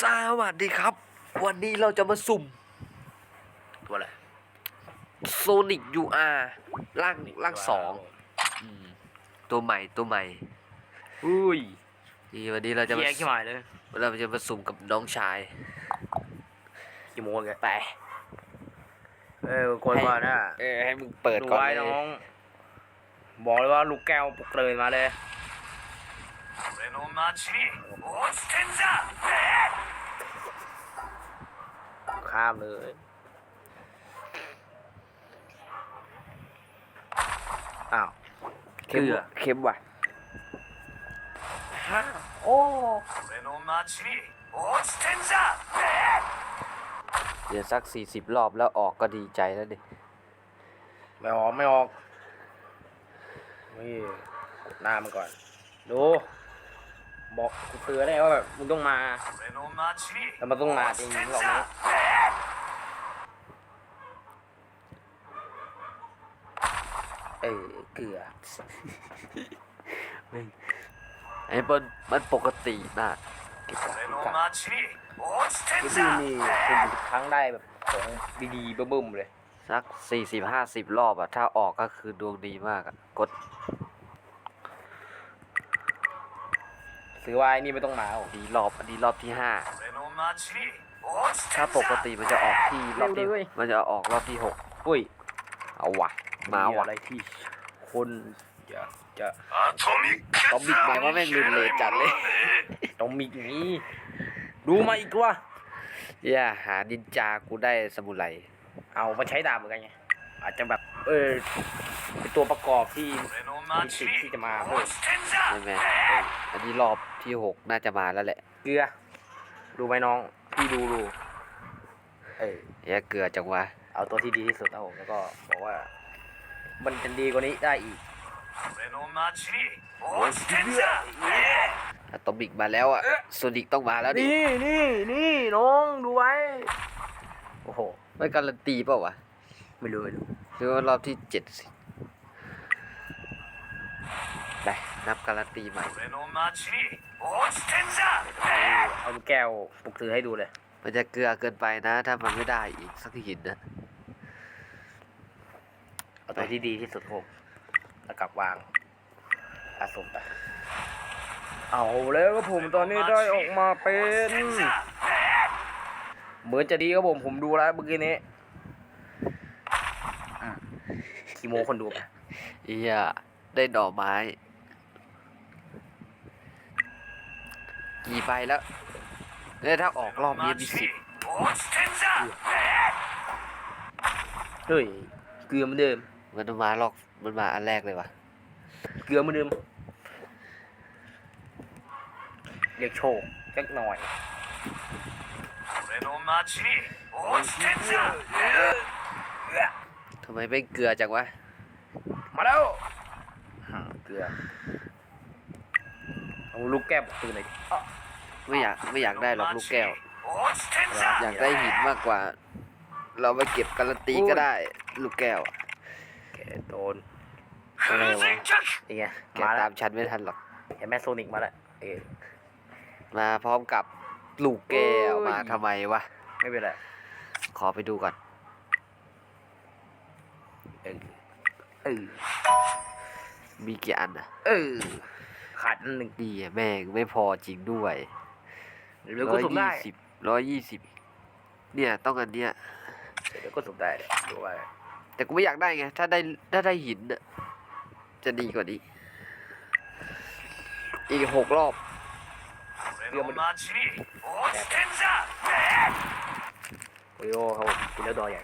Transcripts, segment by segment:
สวัสดีครับ วันนี้เราจะมาสุ่ม ตัวอะไร โซนิก UR ร่างร่างสองอืมตัวใหม่ตัวใหม่ อุ้ย นี่วันนี้เราจะ เกี มาย ร์ขี้หมายเลย เราจะมาสุ่มกับน้องชาย กี่โมงแกไปเออคนก่อนนะ เออให้มึงเปิด ดู ก่อน ไว้ เลย น้อง บอกเลยว่าลูกแก้วปลุกเตือนมาเลย 俺の町に落ちてんじゃ ข้ามเลยอ้าวเค็มเค็มว่ะโอ้เดี๋ยวสักสี่สิบรอบแล้วออกก็ดีใจแล้วดิ ไม่ออก ไม่ออก นี่หน้ามันก่อน ดู บอกกูเตือนได้ว่าแบบมึงต้องมาแล้วมันต้องมาจริงๆหรอกนะเออเกลือไอ้บนมันปกตินะกิจกรรมที่มีเป็นครั้งได้แบบของดีๆเบิ่มๆเลย สักสี่สิบห้าสิบรอบอะถ้าออกก็คือดวงดีมากอะกด ถือว่านี่ไม่ต้องมาครัดีรอบดีรอบที่ห้าถ้าปกติมันจะออกที่รอบที่มันจะออกรอบที่หกอุ้ย เอาวะมาวะอะไรที่ คนจะจะต้องบิดมาว่าแม่งรุนเลยจัดเลยต้องมีอนี้ ดูมาอีกว่า อย่าหาดินจากูได้สมุนไพรเอามาใช้ดาบเหมือนกันไงอาจจะแบบ เออเป็นตัวประกอบที่มีสิทธิ์ที่จะมาใช่ไหมอันนี้รอบที่หกน่าจะมาแล้วแหละ เกลือ ดูไหมน้อง พี่ดูดูเอ้ยเกลือจังวะ เอาตัวที่ดีที่สุดนะผมแล้วก็บอกว่า มันจะดีกว่านี้ได้อีกอะตอมิกมาแล้วอะโซนิกต้องมาแล้วดิ นี่นี่นี่น้องดูไว้ โอ้โห ไม่การันตีเปล่าวะ ไม่รู้ไม่รู้ หรือว่ารอบที่เจ็ดสิไปนับการันตีใหม่เอาแก้วปลุกถือให้ดูเลย มันจะเกลือเกินไปนะ ถ้ามันไม่ได้อีกสักหินนะ เอาตัวที่ดีที่สุดผมแล้วกลับวางผสมไป เอาแล้วก็ผมตอนนี้ได้ออกมาเป็น เหมือนจะดีครับผมผมดูแล้วเมื่อกี้นี้ กี่โมงคนดูไป เอียได้ดอกไม้ กี่ใบแล้วเนี่ยถ้าออกรอบนี้มีสิบ 落ちてんじゃ เฮ้ยเกลือเหมือนเดิม มันมารอบมันมาอันแรกเลยวะ เกลือเหมือนเดิมเรียกโชคสักหน่อย 俺の町に落ちてんじゃ ท ทำไมเป็นเกลือจังวะ มาแล้วเกลือ เอาลูกแก้วปืนเลยไม่อยากไม่อยากได้หรอกลูกแก้ว อยากได้หินมากกว่า เราไปเก็บการันตีก็ได้ ลูกแก้วแกโดนอะไรวะเนี่งแกตามชันไม่ทันหรอกเห็นแม่โซนิกมาแล้วมาพร้อมกับลูกแก้วมาทำไมวะ ไม่เป็นไร ขอไปดูก่อน เออมีกี่อันอะ เออขาดอันหนึ่งดีอะแม่งไม่พอจริงด้วยเดี๋ยวก็สุ่มได้สิบร้อยยี่สิบเนี่ยต้องอันเนี้ยเดี๋ยวก็สมได้ดูว่าแต่กูไม่อยากได้ไง ถ้าได้ถ้าได้หินอะจะดีกว่านี้ อีกหกรอบเดียวมันโอ้ยครับผมกินแล้วดอใหญ่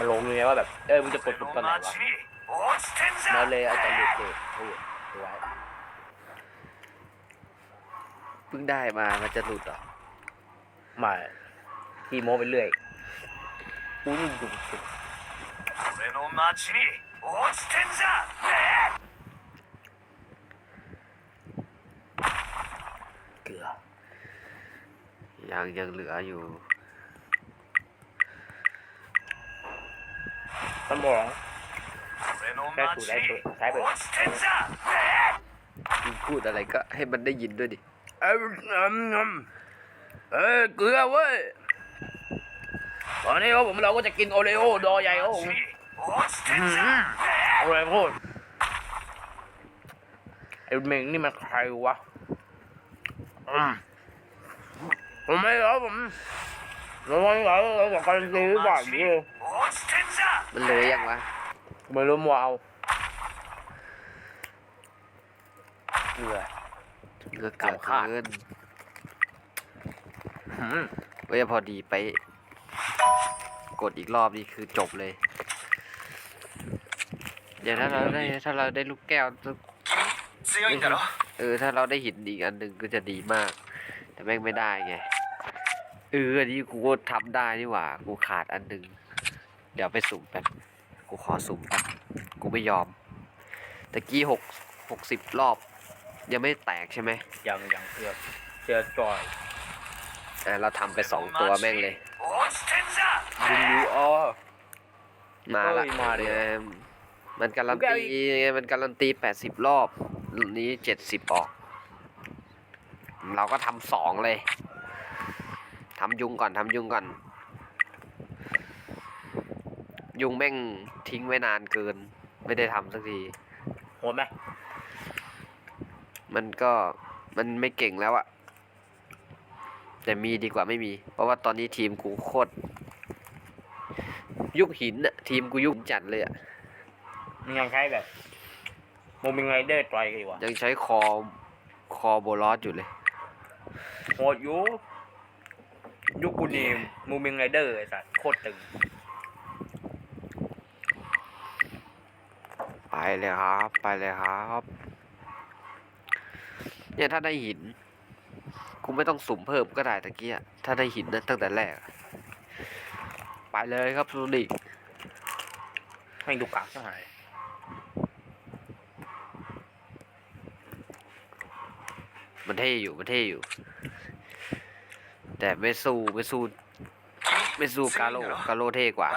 มันลงเลยว่าแบบ เออมึงจะกดปุ่มตอนไหนวะมาเลยเอาจตอนเด็กๆพูดไว้เพิ่งได้มา มันจะหลุดหรอมาทีโมไปเรื่อยอุ้ยดุดุเกลือยังยังเหลืออยู่ สมองแค่ถูได้ถูใช้ไปพูดอะไรก็ให้มันได้ยินด้วยดิ เอ้ยเอ้ยเกลือเว้ยตอนนี้ครับผมเราก็จะกินโอเลโอดอใหญ่ครับผมโอเลโอไอ้เมงนี่มันใครวะผมไม่รู้ผมเราไม่รู้เราจะกันซื้อบาทเดีย มันเลยยังวะไม่รู้มัวเอาเกลือเกลือเกลือขึ้นเว้ยพอดีไป กดอีกรอบนี่คือจบเลยอย่ายถ้าเราได้ถ้าเราได้ลูกแก้วเออถ้าเราได้หินอีกอันหนึ่งก็จะดีมาก แต่แม่งไม่ได้ไง เอออันนี้กูก็ทำได้นี่หว่า กูขาดอันหนึ่ง เดี๋ยวไปสุ่มกันกูขอสุ่มกันกูไม่ยอมตะกี้หกหกสิบรอบ ยังไม่แตกใช่ไหมยังยังเกือบเกือบจอยอะเราทำไปสองตัวแม่งเลย บุยูอ๋อ มาละมาดิ ไงมันการันตีไงมันการันตีแปดสิบรอบนนี้เจ็ดสิบออก เราก็ทำสองเลยทำยุงก่อนทำยุงก่อน ยุงแม่งทิ้งไว้นานเกิน ไม่ได้ทำสักที โหดไหมมันก็มันไม่เก่งแล้วอะแต่มีดีกว่าไม่มี เพราะว่าตอนนี้ทีมกูโคตรยุคหินอะทีมกูยุคจัดเลยอะมึงยังใช้แบบโมมิงไรเดอร์ต่อยกันอยู่วะยังใช้คอคอโบลอสอยู่เลย โหดอยู่ยุคกูนี่โมมิงไรเดอร์ไอ้สัสโคตรตึง ไป เลยครับ ไปเลยครับ เนี่ยถ้าได้หิน กูไม่ต้องสุ่มเพิ่มก็ได้ตะกี้ถ้าได้หินนะตั้งแต่แรก ไปเลยครับซูนิกให้ดูกากช่างหายมันเท่อยู่มันเท่อยู่ แต่ไม่สู้ไม่สู้ไม่สู้กาโลกาโลเท่กว่า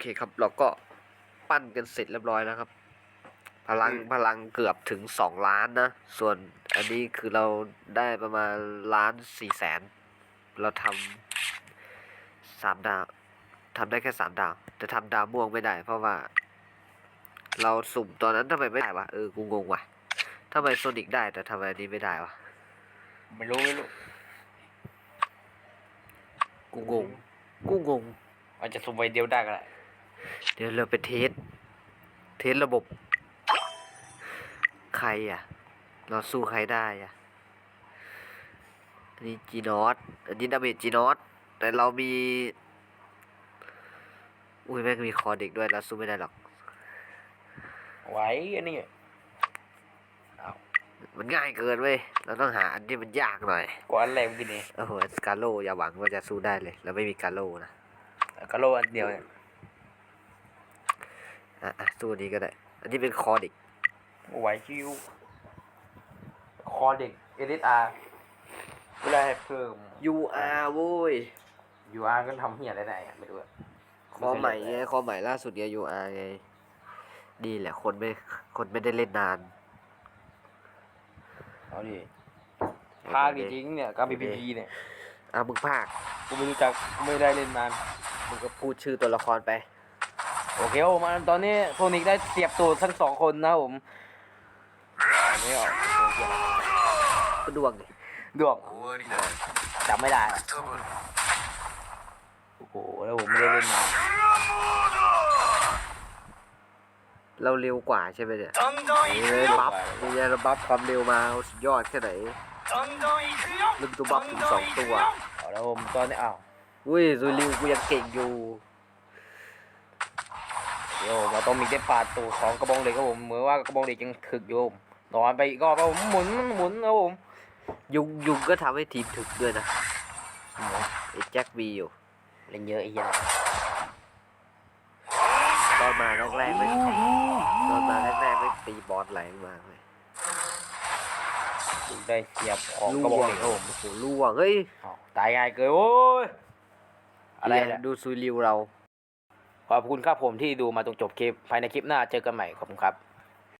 เคครับ เราก็ปั้นกันเสร็จเรียบร้อยแล้วครับ พลังพลังเกือบถึงสองล้านนะ ส่วนอันนี้คือเราได้ประมาณล้านสี่แสน เราทำสามดาวทำได้แค่สามดาวแต่ทำดาวม่วงไม่ได้ เพราะว่า เราสุ่มตอนนั้นทำไมไม่ได้วะ เออ กูงงว่ะทำไมโซนิกได้แต่ทำไมอันนี้ไม่ได้วะ ไม่รู้ไม่รู้ กูงง กูงง อาจจะสุ่มใบเดียวได้ก็ได้ เดี๋ยวเราไปเทส เทสระบบ ใครอะ เราสู้ใครได้อะอันนี้จีนอสอันนี้ดาเมจจีนอสแต่เรามี อุ้ยแม่งมีคอเด็กด้วยเราสู้ไม่ได้หรอกไว้อันนี้มันง่ายเกินเว้ย เราต้องหาอันที่มันยากหน่อยกว่าอันแรงกินนี่โอ้โหสกาโลอย่าหวังว่าจะสู้ได้เลย เราไม่มีกาโลนะกะโลอันเดียวเนี่ย อะอะสู้อันนี้ก็ได้ อันนี้เป็นคอเด็กไหวชิวคอเด็กเอลิสอาร์เวลาให้เพิ่ม UR โว้ย ยูอาร์ก็ทำเหี้ยอะไรได้อะไม่รู้อะคอใหม่ไงคอใหม่ล่าสุดเนี่ย UR ไงดีแหละคนไม่คนไม่ได้เล่นนาน เอาดิภาคจริงๆเนี่ยกับพีพีเนี่ยอะมึงภาคกูไม่รู้จักกูไม่ได้เล่นนานมึงก็พูดชื่อตัวละครไป โอเคผมตอนนี้โทนิกได้เสียบตูดทั้งสองคนนะผมไม่ออกก็ดวงดิดวงจำไม่ได้ โอ้โห แล้วผมไม่ได้เล่นมาเราเร็วกว่าใช่ไหมเนี่ยนี่เลยบัฟนี่เยราบัฟความเร็วมาสุดยอดแค่ไหนลึงตัวบัฟถึงสองตัว แล้วผมตอนนี้อ้าว อุ้ยซูริวกูยังเก่งอยู่ เดี๋ยวเราต้องมีได้ปาดตัวของกระบองเหล็กครับผมเหมือนว่ากระบองเหล็กยังถึกอยู่ผมนอนไปอีกรอบครับผมหมุนหมุนครับผมยุงยุงก็ทำให้ทีมถึกด้วยนะไอ้แจ็คบีอยู่เล่นเยอะไอ้เหี้ยตอนมาแรกๆไม่ตอนมาแรกๆไม่ตีบอสแรงมากเลยได้เสียบของล่กระบอกวงเหล็กครับผมโอ้โหล่วงเฮ้ยอ้าวตายง่ายเกินโอ้ยอะไรเนี่ยเนี่ยดูซุยริวเรา ขอบคุณครับผมที่ดูมาตรงจบคลิป ภายในคลิปหน้าเจอกันใหม่ขอบคุณครับ